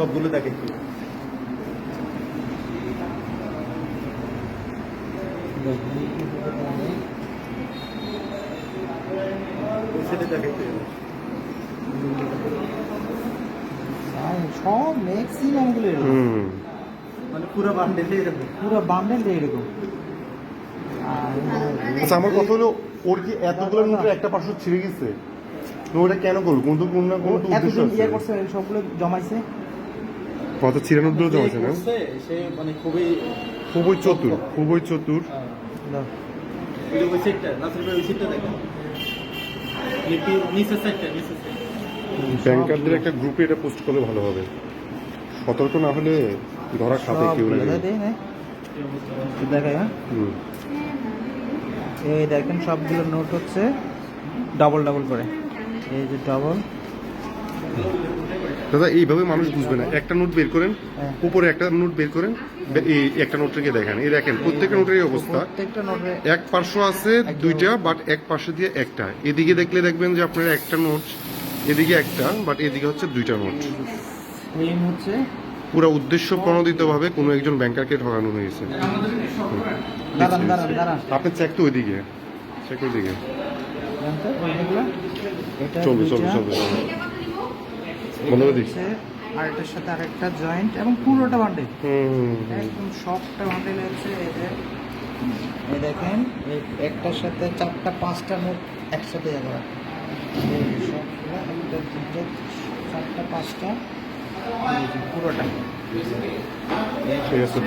সবগুলো ওই সাইডে দেখাচ্ছি সব ম্যাক্সিমামগুলো এরকম। হুম। মানে পুরো বান্ডেলে এরকম। পুরো বান্ডেল এরকম। আর আচ্ছা আমার কথা হলো ওর কি এতগুলো নোটের একটা পার্শ্ব ছিঁড়ে গেছে? তো ওটা কেন করব কোন তো কোন না কোন উদ্দেশ্য এতদিন ইয়ে করছে সবগুলো জমাইছে। কত ছিঁড়ে নোটগুলো জমাইছে না? সে মানে খুবই খুবই চতুর। খুবই চতুর। আহ, দাও। ওই যে নাসির ভাই ওই সাইডটা দেখেন। লিপি নিচের সাইডটা নিচের ব্যাংকারদের একটা গ্রুপে এটা পোস্ট করলে ভালো হবে। সতর্ক না হলে ধরা খাবে কেউ না দে, দে, দে। দেখাই হ্যাঁ? হুম। এই দেখেন সবগুলো নোট হচ্ছে ডাবল ডাবল করে। এই যে ডাবল দাদা এইভাবে মানুষ বুঝবে না। একটা নোট বের করেন হ্যাঁ। উপরে একটা নোট বের করেন এই একটা নোট রেখে দেখেন। এই দেখেন প্রত্যেকটা নোটের এই অবস্থা এক পার্শ্ব আছে দুইটা বাট এক পার্শ্ব দিয়ে একটা। এদিকে দেখলে দেখবেন যে আপনার একটা নোট এদিকে একটা বাট এদিকে হচ্ছে দুইটা নোট। হচ্ছে পুরো উদ্দেশ্য প্রণোদিত ভাবে কোনো একজন ব্যাংকারকে ঠকানো হয়েছে। আপনি চেক তো ওইদিকে। চেক ওইদিকে। চলবে চলবে চলবে চলবে। করে আরেকটার সাথে আরেকটা জয়েন্ট এবং পুরোটা বান্ডেল একদম সবটা বান্ডেল হচ্ছে যে এই দেখেন একটার সাথে চারটা পাঁচটা নোট একসাথে যাবে। সবগুলো একটা দুটো চারটা পাঁচটা পুরোটা। ঠিক আছে